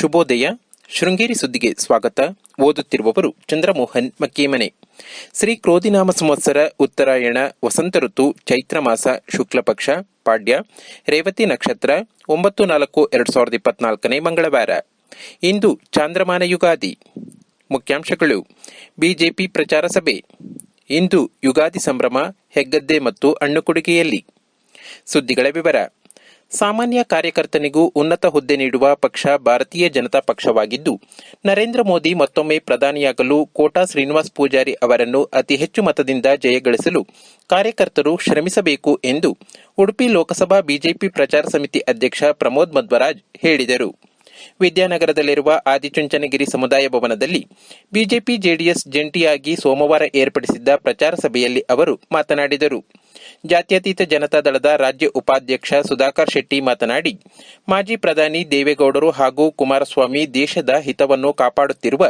ಶುಭೋದಯ. ಶೃಂಗೇರಿ ಸುದ್ದಿಗೆ ಸ್ವಾಗತ. ಓದುತ್ತಿರುವವರು ಚಂದ್ರಮೋಹನ್ ಮಕ್ಕೇಮನೆ. ಶ್ರೀ ಕ್ರೋಧಿನಾಮ ಸಂವತ್ಸರ, ಉತ್ತರಾಯಣ, ವಸಂತ ಋತು, ಚೈತ್ರ ಮಾಸ, ಶುಕ್ಲ ಪಕ್ಷ, ಪಾಡ್ಯ, ರೇವತಿ ನಕ್ಷತ್ರ, ಒಂಬತ್ತು ನಾಲ್ಕು ಎರಡು ಸಾವಿರದ ಇಪ್ಪತ್ನಾಲ್ಕನೇ ಮಂಗಳವಾರ. ಇಂದು ಚಾಂದ್ರಮಾನ ಯುಗಾದಿ. ಮುಖ್ಯಾಂಶಗಳು. ಬಿಜೆಪಿ ಪ್ರಚಾರ ಸಭೆ. ಇಂದು ಯುಗಾದಿ ಸಂಭ್ರಮ, ಹೆಗ್ಗದ್ದೆ ಮತ್ತು ಹಣ್ಣುಕೊಡುಗೆಯಲ್ಲಿ ಸುದ್ದಿಗಳ ವಿವರ. ಸಾಮಾನ್ಯ ಕಾರ್ಯಕರ್ತನಿಗೂ ಉನ್ನತ ಹುದ್ದೆ ನೀಡುವ ಪಕ್ಷ ಭಾರತೀಯ ಜನತಾ ಪಕ್ಷವಾಗಿದ್ದು, ನರೇಂದ್ರ ಮೋದಿ ಮತ್ತೊಮ್ಮೆ ಪ್ರಧಾನಿಯಾಗಲು ಕೋಟಾ ಶ್ರೀನಿವಾಸ್ ಪೂಜಾರಿ ಅವರನ್ನು ಅತಿ ಹೆಚ್ಚು ಮತದಿಂದ ಜಯಗಳಿಸಲು ಕಾರ್ಯಕರ್ತರು ಶ್ರಮಿಸಬೇಕು ಎಂದು ಉಡುಪಿ ಲೋಕಸಭಾ ಬಿಜೆಪಿ ಪ್ರಚಾರ ಸಮಿತಿ ಅಧ್ಯಕ್ಷ ಪ್ರಮೋದ್ ಮಧ್ವರಾಜ್ ಹೇಳಿದರು. ವಿದ್ಯಾನಗರದಲ್ಲಿರುವ ಆದಿಚುಂಚನಗಿರಿ ಸಮುದಾಯ ಭವನದಲ್ಲಿ ಬಿಜೆಪಿ ಜೆಡಿಎಸ್ ಜಂಟಿಯಾಗಿ ಸೋಮವಾರ ಏರ್ಪಡಿಸಿದ್ದ ಪ್ರಚಾರ ಸಭೆಯಲ್ಲಿ ಅವರು ಮಾತನಾಡಿದರು. ಜಾತ್ಯತೀತ ಜನತಾದಳದ ರಾಜ್ಯ ಉಪಾಧ್ಯಕ್ಷ ಸುಧಾಕರ್ ಶೆಟ್ಟಿ ಮಾತನಾಡಿ, ಮಾಜಿ ಪ್ರಧಾನಿ ದೇವೇಗೌಡರು ಹಾಗೂ ಕುಮಾರಸ್ವಾಮಿ ದೇಶದ ಹಿತವನ್ನು ಕಾಪಾಡುತ್ತಿರುವ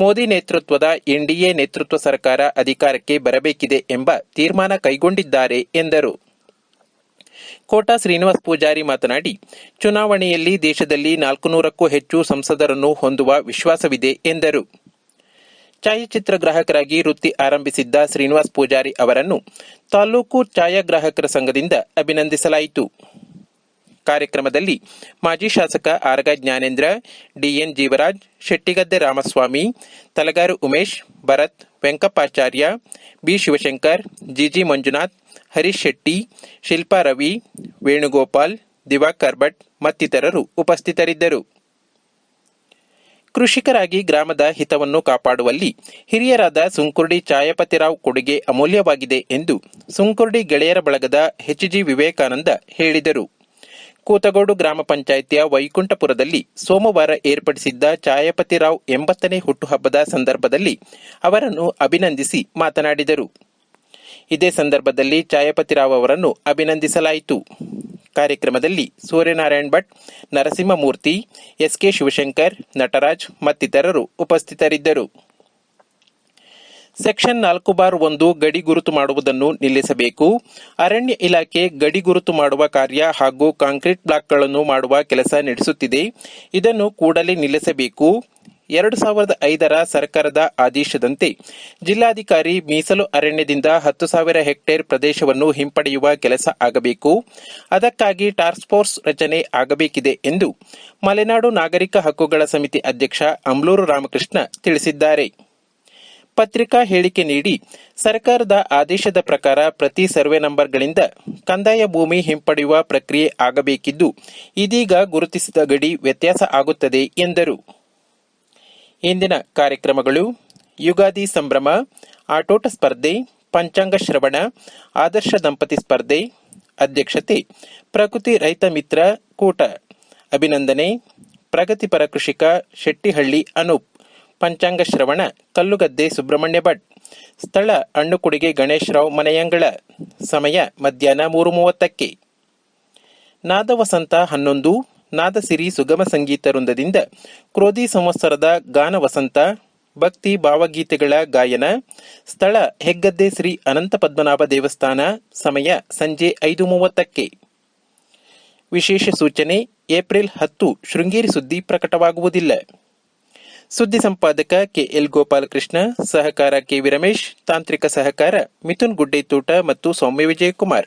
ಮೋದಿ ನೇತೃತ್ವದ ಎನ್ಡಿಎ ನೇತೃತ್ವ ಸರ್ಕಾರ ಅಧಿಕಾರಕ್ಕೆ ಬರಬೇಕಿದೆ ಎಂಬ ತೀರ್ಮಾನ ಕೈಗೊಂಡಿದ್ದಾರೆ ಎಂದರು. ಕೋಟಾ ಶ್ರೀನಿವಾಸ್ ಪೂಜಾರಿ ಮಾತನಾಡಿ, ಚುನಾವಣೆಯಲ್ಲಿ ದೇಶದಲ್ಲಿ ನಾಲ್ಕುನೂರಕ್ಕೂ ಹೆಚ್ಚು ಸಂಸದರನ್ನು ಹೊಂದುವ ವಿಶ್ವಾಸವಿದೆ ಎಂದರು. ಛಾಯಾಚಿತ್ರ ಗ್ರಾಹಕರಾಗಿ ವೃತ್ತಿ ಆರಂಭಿಸಿದ್ದ ಶ್ರೀನಿವಾಸ್ ಪೂಜಾರಿ ಅವರನ್ನು ತಾಲೂಕು ಛಾಯಾಗ್ರಾಹಕರ ಸಂಘದಿಂದ ಅಭಿನಂದಿಸಲಾಯಿತು. ಕಾರ್ಯಕ್ರಮದಲ್ಲಿ ಮಾಜಿ ಶಾಸಕ Araga Jnanendra, DN Jeevaraj, Shettigadde Ramaswamy, Talagaru Umesh, Bharat, Venkappacharya, B Shivashankar, GG Manjunath Harish Shetty, Shilpa Ravi, Venugopal, Diwakar Bhat ಮತ್ತಿತರರು ಉಪಸ್ಥಿತರಿದ್ದರು. ಕೃಷಿಕರಾಗಿ ಗ್ರಾಮದ ಹಿತವನ್ನು ಕಾಪಾಡುವಲ್ಲಿ ಹಿರಿಯರಾದ ಸುಂಕುರ್ಡಿ ಛಾಯಾಪತಿರಾವ್ ಕೊಡುಗೆ ಅಮೂಲ್ಯವಾಗಿದೆ ಎಂದು ಸುಂಕುರ್ಡಿ ಗೆಳೆಯರ ಬಳಗದ ಎಚ್ಜಿ ವಿವೇಕಾನಂದ ಹೇಳಿದರು. ಕೂತಗೋಡು ಗ್ರಾಮ ಪಂಚಾಯಿತಿಯ ವೈಕುಂಠಪುರದಲ್ಲಿ ಸೋಮವಾರ ಏರ್ಪಡಿಸಿದ್ದ ಛಾಯಾಪತಿರಾವ್ ಎಂಬತ್ತನೇ ಹುಟ್ಟುಹಬ್ಬದ ಸಂದರ್ಭದಲ್ಲಿ ಅವರನ್ನು ಅಭಿನಂದಿಸಿ ಮಾತನಾಡಿದರು. ಇದೇ ಸಂದರ್ಭದಲ್ಲಿ ಛಾಯಾಪತಿರಾವ್ ಅವರನ್ನು ಅಭಿನಂದಿಸಲಾಯಿತು. ಕಾರ್ಯಕ್ರಮದಲ್ಲಿ ಸೂರ್ಯನಾರಾಯಣ್ ಭಟ್, ನರಸಿಂಹಮೂರ್ತಿ, ಎಸ್ಕೆ ಶಿವಶಂಕರ್, ನಟರಾಜ್ ಮತ್ತಿತರರು ಉಪಸ್ಥಿತರಿದ್ದರು. ಸೆಕ್ಷನ್ ನಾಲ್ಕು ಬಾರ್ ಒಂದು ಗಡಿ ಗುರುತು ಮಾಡುವುದನ್ನು ನಿಲ್ಲಿಸಬೇಕು. ಅರಣ್ಯ ಇಲಾಖೆ ಗಡಿ ಗುರುತು ಮಾಡುವ ಕಾರ್ಯ ಹಾಗೂ ಕಾಂಕ್ರೀಟ್ ಬ್ಲಾಕ್ಗಳನ್ನು ಮಾಡುವ ಕೆಲಸ ನಡೆಸುತ್ತಿದೆ. ಇದನ್ನು ಕೂಡಲೇ ನಿಲ್ಲಿಸಬೇಕು. ಎರಡು ಸಾವಿರದ ಐದರ ಸರ್ಕಾರದ ಆದೇಶದಂತೆ ಜಿಲ್ಲಾಧಿಕಾರಿ ಮೀಸಲು ಅರಣ್ಯದಿಂದ ಹತ್ತು ಸಾವಿರ ಹೆಕ್ಟೇರ್ ಪ್ರದೇಶವನ್ನು ಹಿಂಪಡೆಯುವ ಕೆಲಸ ಆಗಬೇಕು. ಅದಕ್ಕಾಗಿ ಟಾಸ್ಕ್ ಫೋರ್ಸ್ ರಚನೆ ಆಗಬೇಕಿದೆ ಎಂದು ಮಲೆನಾಡು ನಾಗರಿಕ ಹಕ್ಕುಗಳ ಸಮಿತಿ ಅಧ್ಯಕ್ಷ ಅಮ್ಲೂರು ರಾಮಕೃಷ್ಣ ತಿಳಿಸಿದ್ದಾರೆ. ಪತ್ರಿಕಾ ಹೇಳಿಕೆ ನೀಡಿ, ಸರ್ಕಾರದ ಆದೇಶದ ಪ್ರಕಾರ ಪ್ರತಿ ಸರ್ವೆ ನಂಬರ್ಗಳಿಂದ ಕಂದಾಯ ಭೂಮಿ ಹಿಂಪಡೆಯುವ ಪ್ರಕ್ರಿಯೆ ಆಗಬೇಕಿದ್ದು ಇದೀಗ ಗುರುತಿಸಿದ ಗಡಿ ವ್ಯತ್ಯಾಸ ಆಗುತ್ತದೆ ಎಂದರು. ಇಂದಿನ ಕಾರ್ಯಕ್ರಮಗಳು ಯುಗಾದಿ ಸಂಭ್ರಮ, ಆಟೋಟ ಸ್ಪರ್ಧೆ, ಪಂಚಾಂಗ ಶ್ರವಣ, ಆದರ್ಶ ದಂಪತಿ ಸ್ಪರ್ಧೆ, ಅಧ್ಯಕ್ಷತೆ ಪ್ರಕೃತಿ ರೈತ ಮಿತ್ರ ಕೂಟ, ಅಭಿನಂದನೆ ಪ್ರಗತಿಪರ ಕೃಷಿಕ ಶೆಟ್ಟಿಹಳ್ಳಿ ಅನೂಪ್, ಪಂಚಾಂಗ ಶ್ರವಣ, ಕಲ್ಲುಗದ್ದೆ ಸುಬ್ರಹ್ಮಣ್ಯ ಭಟ್, ಸ್ಥಳ ಅಣ್ಣುಕುಡಿಗೆ ಗಣೇಶರಾವ್ ಮನೆಯಂಗಳ, ಸಮಯ ಮಧ್ಯಾಹ್ನ ಮೂರು ಮೂವತ್ತಕ್ಕೆ. ನಾದವಸಂತ ಹನ್ನೊಂದು ನಾದಸಿರಿ ಸುಗಮ ಸಂಗೀತ ವೃಂದದಿಂದ ಕ್ರೋಧಿ ಸಂವತ್ಸರದ ಗಾನ ವಸಂತ, ಭಕ್ತಿ ಭಾವಗೀತೆಗಳ ಗಾಯನ, ಸ್ಥಳ ಹೆಗ್ಗದ್ದೆ ಶ್ರೀ ಅನಂತ ಪದ್ಮನಾಭ ದೇವಸ್ಥಾನ, ಸಮಯ ಸಂಜೆ ಐದು ಮೂವತ್ತಕ್ಕೆ. ವಿಶೇಷ ಸೂಚನೆ, ಏಪ್ರಿಲ್ ಹತ್ತು ಶೃಂಗೇರಿ ಸುದ್ದಿ ಪ್ರಕಟವಾಗುವುದಿಲ್ಲ. ಸುದ್ದಿ ಸಂಪಾದಕ ಕೆಎಲ್ ಗೋಪಾಲಕೃಷ್ಣ, ಸಹಕಾರ ಕೆವಿ ರಮೇಶ್, ತಾಂತ್ರಿಕ ಸಹಕಾರ ಮಿಥುನ್ ಗುಡ್ಡೆತೋಟ ಮತ್ತು ಸೌಮ್ಯ ವಿಜಯಕುಮಾರ್.